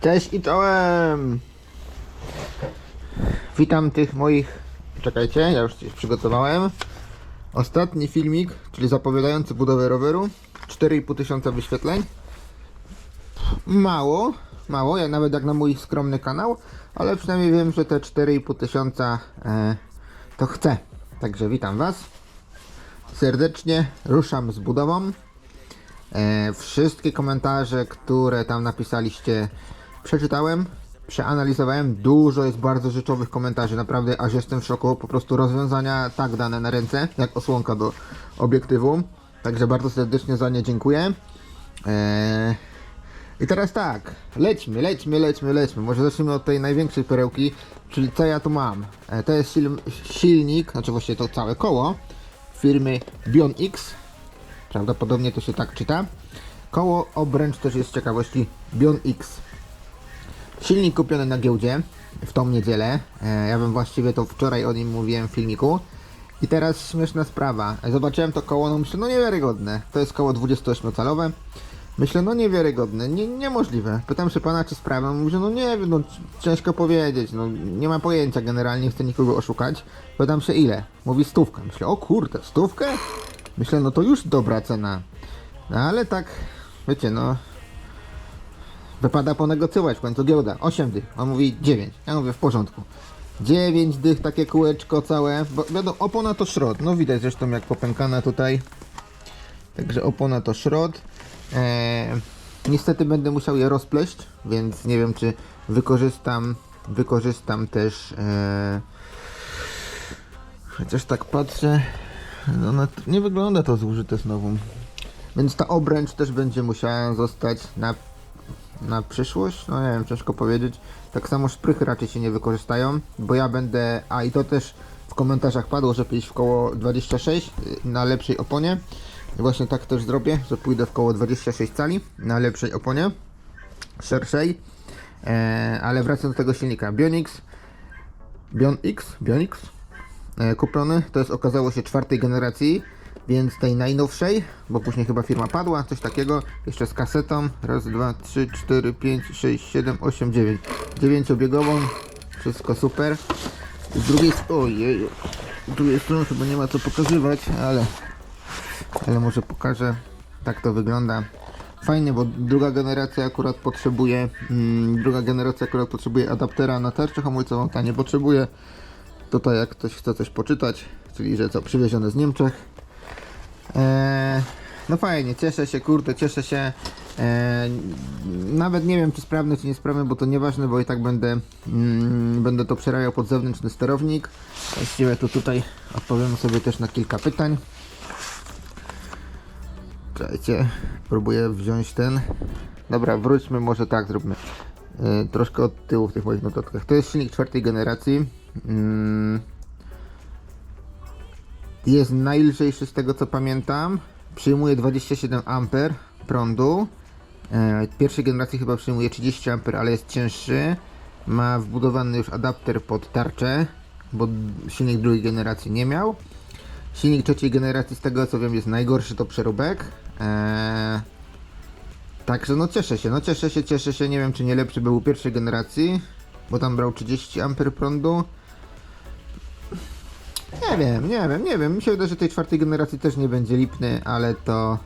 Cześć i czołem! Witam tych moich... Czekajcie, ja już coś przygotowałem. Ostatni filmik, czyli zapowiadający budowę roweru. 4,5 tysiąca wyświetleń. Mało, mało, jak nawet jak na mój skromny kanał, ale przynajmniej wiem, że te 4,5 tysiąca e, to chcę. Także witam Was serdecznie, ruszam z budową. E, wszystkie komentarze, które tam napisaliście, przeczytałem, przeanalizowałem. Dużo jest bardzo rzeczowych komentarzy, naprawdę aż jestem w szoku. Po prostu rozwiązania tak dane na ręce, jak osłonka do obiektywu. Także bardzo serdecznie za nie dziękuję. E, I teraz tak, lećmy, lećmy, lećmy, lećmy. Może zacznijmy od tej największej perełki, czyli co ja tu mam. E, to jest sil silnik, znaczy właściwie to całe koło firmy Bion X. Prawdopodobnie to się tak czyta. Koło obręcz też jest z ciekawości Bion X. Silnik kupiony na giełdzie w tą niedzielę. E, ja bym właściwie to wczoraj o nim mówiłem w filmiku. I teraz śmieszna sprawa. Zobaczyłem to koło, no myślę, no niewiarygodne. To jest koło 28-calowe. Myślę, no niewiarygodne, nie, niemożliwe. Pytam się pana, czy sprawę. Mówi, że no nie wiem, no ciężko powiedzieć, no nie ma pojęcia generalnie, nie chcę nikogo oszukać. Pytam się ile? Mówi stówkę. Myślę, o kurde, stówkę? Myślę, no to już dobra cena. No ale tak, wiecie, no wypada ponegocjować w końcu giełda. 8 dych, on mówi 9. Ja mówię, w porządku. 9 dych, takie kółeczko całe, bo wiadomo, opona to szrot. No widać zresztą jak popękana tutaj. Także opona to szrot. Eee, niestety będę musiał je rozpleść, więc nie wiem czy wykorzystam wykorzystam też eee, chociaż tak patrzę no, nie wygląda to zużyte znowu. Więc ta obręcz też będzie musiała zostać na, na przyszłość. No nie wiem, ciężko powiedzieć. Tak samo szprychy raczej się nie wykorzystają, bo ja będę. A i to też w komentarzach padło, żeby iść w koło 26 y, na lepszej oponie. Właśnie tak też zrobię, że pójdę w koło 26 cali na lepszej oponie, szerszej. E, ale wracając do tego silnika, Bionix, Bion X, Bionix, e, kupiony, to jest okazało się czwartej generacji, więc tej najnowszej, bo później chyba firma padła, coś takiego, jeszcze z kasetą, raz, dwa, trzy, cztery, pięć, sześć, siedem, osiem, dziewięć, dziewięciobiegową, wszystko super. Z drugiej ojej, z drugiej strony chyba nie ma co pokazywać, ale, ale może pokażę, tak to wygląda. Fajnie, bo druga generacja akurat potrzebuje, mm, druga generacja akurat potrzebuje adaptera na tarczę hamulcową, ta nie potrzebuje. Tutaj jak ktoś chce coś poczytać, czyli że co, przywiezione z Niemczech. Eee, no fajnie, cieszę się, kurde, cieszę się. Eee, nawet nie wiem, czy sprawny, czy niesprawny, bo to nieważne, bo i tak będę, mm, będę to przerabiał pod zewnętrzny sterownik. Właściwie to tutaj odpowiem sobie też na kilka pytań. Czekajcie, próbuję wziąć ten. Dobra, wróćmy może tak, zróbmy. Yy, troszkę od tyłu w tych moich notatkach. To jest silnik czwartej generacji. Mm. Jest najlżejszy z tego co pamiętam. Przyjmuje 27 A prądu. E, Pierwszej generacji chyba przyjmuje 30 A, ale jest cięższy. Ma wbudowany już adapter pod tarczę, bo silnik drugiej generacji nie miał. Silnik trzeciej generacji, z tego co wiem, jest najgorszy to przeróbek. Eee, także no cieszę się, no cieszę się, cieszę się. Nie wiem, czy nie lepszy był u pierwszej generacji, bo tam brał 30 A prądu. Nie wiem, nie wiem, nie wiem. Mi się że tej czwartej generacji też nie będzie lipny, ale to.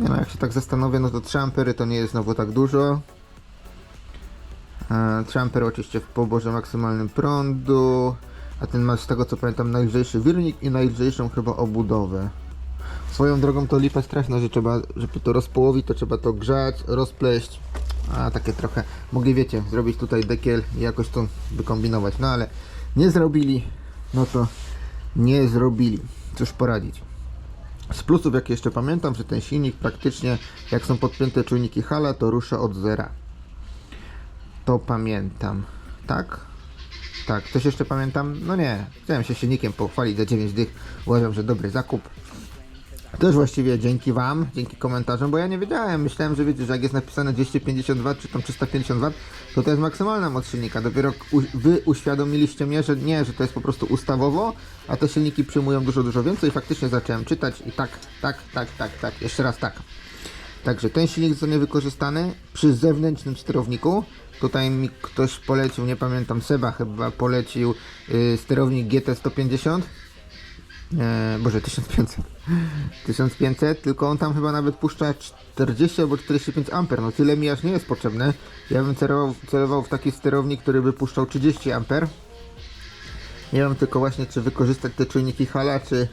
Nie no, jak się tak zastanowię, no to 3 ampery to nie jest znowu tak dużo. E, 3 ampery oczywiście w poborze maksymalnym prądu. A ten ma z tego co pamiętam najlżejszy wirnik i najlżejszą chyba obudowę. Swoją drogą to lipa straszna, że trzeba, żeby to rozpołowić, to trzeba to grzać, rozpleść. A takie trochę, mogli wiecie, zrobić tutaj dekiel i jakoś to wykombinować. No ale nie zrobili, no to nie zrobili. Cóż poradzić. Z plusów, jak jeszcze pamiętam, że ten silnik praktycznie, jak są podpięte czujniki hala, to rusza od zera. To pamiętam. Tak? Tak, coś jeszcze pamiętam? No nie, chciałem się silnikiem pochwalić za 9 dych. Uważam, że dobry zakup. Też właściwie dzięki Wam, dzięki komentarzom, bo ja nie wiedziałem. Myślałem, że wiecie, że jak jest napisane 250 W czy tam 350 W, to to jest maksymalna moc silnika. Dopiero Wy uświadomiliście mnie, że nie, że to jest po prostu ustawowo, a te silniki przyjmują dużo, dużo więcej. Faktycznie zacząłem czytać i tak, tak, tak, tak, tak, jeszcze raz tak. Także ten silnik zostanie wykorzystany przy zewnętrznym sterowniku. Tutaj mi ktoś polecił, nie pamiętam, Seba chyba polecił y, sterownik GT150. E, Boże, 1500. 1500, tylko on tam chyba nawet puszcza 40 albo 45 amper. No tyle mi aż nie jest potrzebne. Ja bym celował, celował w taki sterownik, który by puszczał 30 amper. Nie wiem tylko właśnie, czy wykorzystać te czujniki hala, czy,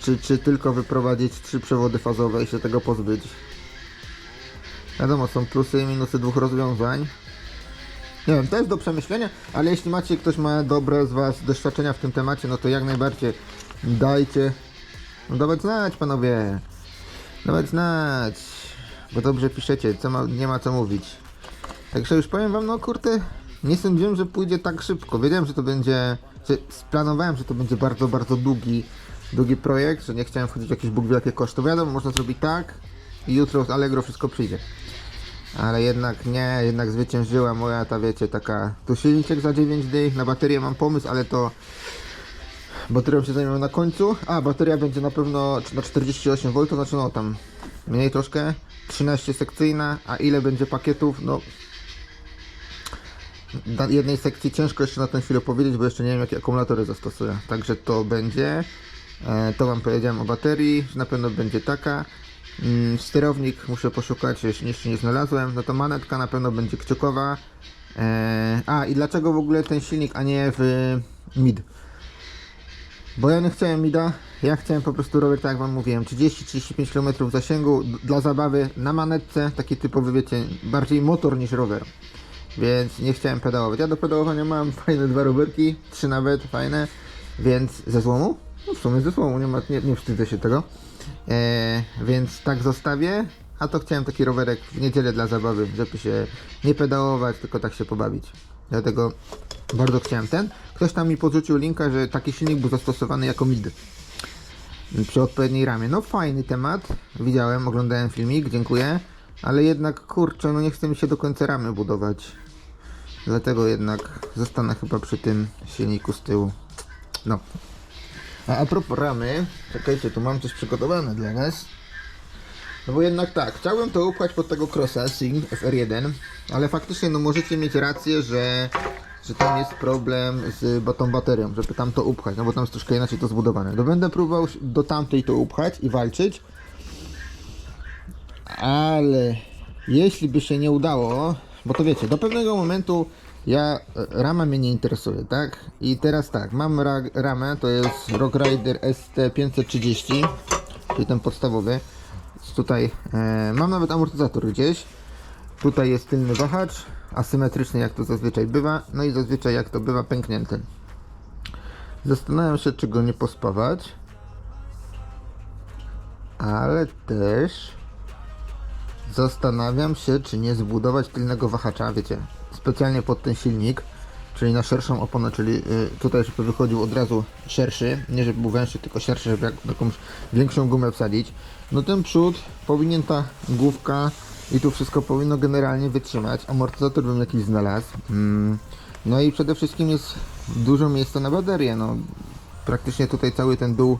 czy, czy tylko wyprowadzić trzy przewody fazowe i się tego pozbyć. Wiadomo, są plusy i minusy dwóch rozwiązań. Nie wiem, to jest do przemyślenia, ale jeśli macie, ktoś ma dobre z Was doświadczenia w tym temacie, no to jak najbardziej dajcie. No dawać znać, panowie. Dawać znać. Bo dobrze piszecie, co ma, nie ma co mówić. Także już powiem Wam, no kurde, nie sądziłem, że pójdzie tak szybko. Wiedziałem, że to będzie, że splanowałem, że to będzie bardzo, bardzo długi, długi projekt, że nie chciałem wchodzić w jakieś Bóg wie jakie koszty. Wiadomo, można zrobić tak i jutro z Allegro wszystko przyjdzie. Ale jednak nie, jednak zwyciężyła moja ta wiecie, taka tu silniczek za 9 dych, na baterię mam pomysł, ale to baterią się zajmę na końcu. A, bateria będzie na pewno na 48V, znaczy no tam mniej troszkę, 13 sekcyjna, a ile będzie pakietów, no na jednej sekcji ciężko jeszcze na tę chwilę powiedzieć, bo jeszcze nie wiem jakie akumulatory zastosuję. Także to będzie. E, to wam powiedziałem o baterii, że na pewno będzie taka. Mm, sterownik muszę poszukać, jeszcze nie znalazłem. No to manetka na pewno będzie kciukowa. E, a i dlaczego w ogóle ten silnik, a nie w mid? Bo ja nie chciałem mida, ja chciałem po prostu rower, tak jak wam mówiłem, 30-35 km zasięgu dla zabawy na manetce, taki typowy, wiecie, bardziej motor niż rower. Więc nie chciałem pedałować. Ja do pedałowania mam fajne dwa rowerki, trzy nawet, fajne, więc ze złomu? No w sumie ze złomu, nie, ma, nie, nie wstydzę się tego. E, więc tak zostawię, a to chciałem taki rowerek w niedzielę dla zabawy, żeby się nie pedałować, tylko tak się pobawić. Dlatego bardzo chciałem ten. Ktoś tam mi podrzucił linka, że taki silnik był zastosowany jako mid przy odpowiedniej ramie. No fajny temat, widziałem, oglądałem filmik, dziękuję, ale jednak kurczę, no nie chce mi się do końca ramy budować. Dlatego jednak zostanę chyba przy tym silniku z tyłu. No. A a propos ramy, czekajcie, tu mam coś przygotowane dla was. No bo jednak tak, chciałbym to upchać pod tego crossa Sing FR1, ale faktycznie no możecie mieć rację, że, że tam jest problem z tą baterią, żeby tam to upchać, no bo tam jest troszkę inaczej to zbudowane. No będę próbował do tamtej to upchać i walczyć, ale jeśli by się nie udało, bo to wiecie, do pewnego momentu ja, e, rama mnie nie interesuje, tak? I teraz tak, mam ra, ramę, to jest Rock Rider ST530, czyli ten podstawowy. Tutaj e, mam nawet amortyzator gdzieś. Tutaj jest tylny wahacz, asymetryczny jak to zazwyczaj bywa, no i zazwyczaj jak to bywa pęknięty. Zastanawiam się, czy go nie pospawać, ale też Zastanawiam się, czy nie zbudować tylnego wahacza, wiecie, specjalnie pod ten silnik, czyli na szerszą oponę, czyli y, tutaj, żeby wychodził od razu szerszy, nie żeby był węższy, tylko szerszy, żeby jak, jakąś większą gumę wsadzić. No ten przód powinien ta główka i tu wszystko powinno generalnie wytrzymać. Amortyzator bym jakiś znalazł. Mm. No i przede wszystkim jest dużo miejsca na baterię, no praktycznie tutaj cały ten dół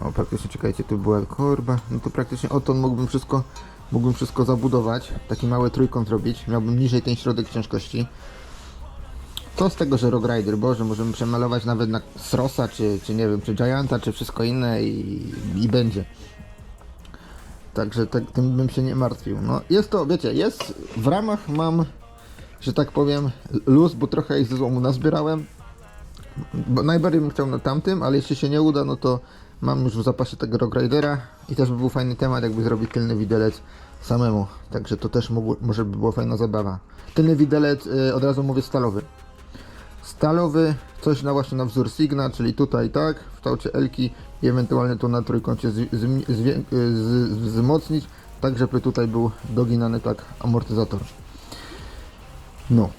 o, praktycznie, czekajcie, tu była korba. No to praktycznie odtąd mógłbym wszystko, mógłbym wszystko zabudować. Taki mały trójkąt robić. Miałbym niżej ten środek ciężkości. Co z tego, że Rogue Rider? Boże, możemy przemalować nawet na Srosa, czy, czy nie wiem, czy Gianta, czy wszystko inne i, i będzie. Także tak, tym bym się nie martwił. No jest to, wiecie, jest w ramach mam, że tak powiem, luz, bo trochę ich ze złomu nazbierałem. Bo najbardziej bym chciał na tamtym, ale jeśli się nie uda, no to mam już w zapasie tego Rock Ridera i też by był fajny temat, jakby zrobić tylny widelec samemu. Także to też mógł, może by była fajna zabawa. Tylny widelec, y, od razu mówię stalowy. Stalowy, coś na właśnie na wzór Signa, czyli tutaj tak, w kształcie Elki i ewentualnie to na trójkącie wzmocnić, tak żeby tutaj był doginany tak amortyzator. No,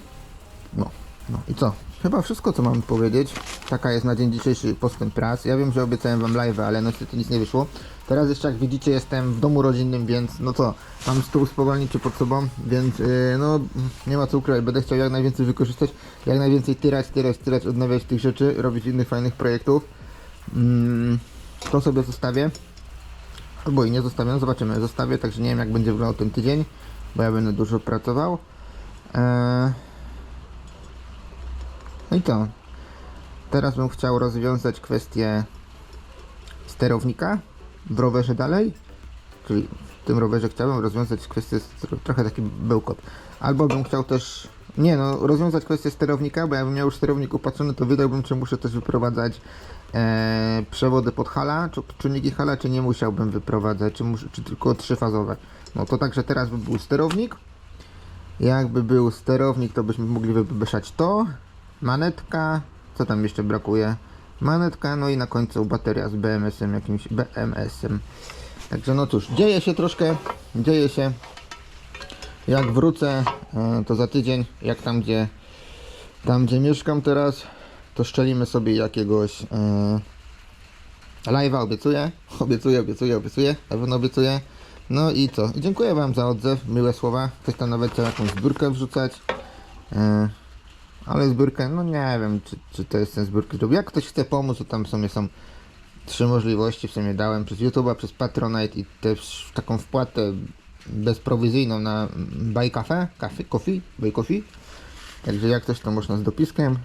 no, no i co? Chyba wszystko, co mam powiedzieć. Taka jest na dzień dzisiejszy postęp prac. Ja wiem, że obiecałem wam live, ale no niestety nic nie wyszło. Teraz jeszcze jak widzicie jestem w domu rodzinnym, więc no co, mam stół spowolniczy pod sobą, więc yy, no nie ma co ukrywać. Będę chciał jak najwięcej wykorzystać, jak najwięcej tyrać, tyrać, tyrać, odnawiać tych rzeczy, robić innych fajnych projektów. Mm, to sobie zostawię. Albo i nie zostawiam, zobaczymy. Zostawię, także nie wiem jak będzie wyglądał ten tydzień, bo ja będę dużo pracował. Eee... No i to. Teraz bym chciał rozwiązać kwestię sterownika w rowerze dalej. Czyli w tym rowerze chciałbym rozwiązać kwestię, trochę taki bełkot. Albo bym chciał też, nie no, rozwiązać kwestię sterownika, bo jakbym miał już sterownik upatrzony, to wydałbym, czy muszę też wyprowadzać e, przewody pod hala, czy czujniki hala, czy nie musiałbym wyprowadzać, czy, mus, czy tylko trzyfazowe. No to także teraz by był sterownik. Jakby był sterownik, to byśmy mogli wywyższać to, manetka, co tam jeszcze brakuje? Manetka, no i na końcu bateria z BMS-em, jakimś BMS-em. Także no cóż, dzieje się troszkę, dzieje się. Jak wrócę, e, to za tydzień, jak tam gdzie, tam gdzie mieszkam teraz, to szczelimy sobie jakiegoś e, live'a, obiecuję, obiecuję, obiecuję, obiecuję, na pewno obiecuję. No i co? Dziękuję Wam za odzew, miłe słowa. Ktoś tam nawet chciał jakąś zbiórkę wrzucać. E, ale zbiórkę, no nie wiem, czy, czy to jest ten zbiórki zrobił. Jak ktoś chce pomóc, to tam w sumie są trzy możliwości. W sumie dałem przez YouTube'a, przez Patronite i też taką wpłatę bezprowizyjną na Buy Cafe, Cafe, Coffee, Buy Coffee. Także jak ktoś to można z dopiskiem.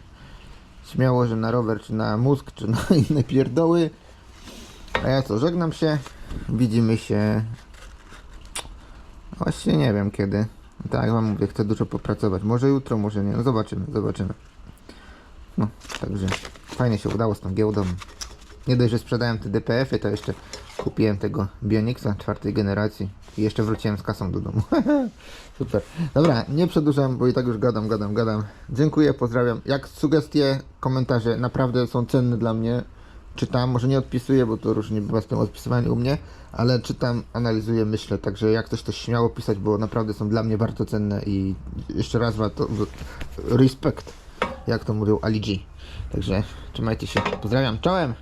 Śmiało, że na rower, czy na mózg, czy na inne pierdoły. A ja co, żegnam się. Widzimy się. Właśnie nie wiem kiedy. Tak wam mówię, chcę dużo popracować. Może jutro, może nie. No zobaczymy, zobaczymy. No, także fajnie się udało z tą giełdą. Nie dość, że sprzedałem te DPF-y, to jeszcze kupiłem tego Bionixa czwartej generacji i jeszcze wróciłem z kasą do domu. Super. Dobra, nie przedłużam, bo i tak już gadam, gadam, gadam. Dziękuję, pozdrawiam. Jak sugestie, komentarze naprawdę są cenne dla mnie. Czytam, może nie odpisuję, bo to różnie bywa z tym odpisywaniem u mnie, ale czytam, analizuję, myślę, także jak ktoś to śmiało pisać, bo naprawdę są dla mnie bardzo cenne i jeszcze raz to respekt, jak to mówią Ali G. Także trzymajcie się, pozdrawiam, czołem!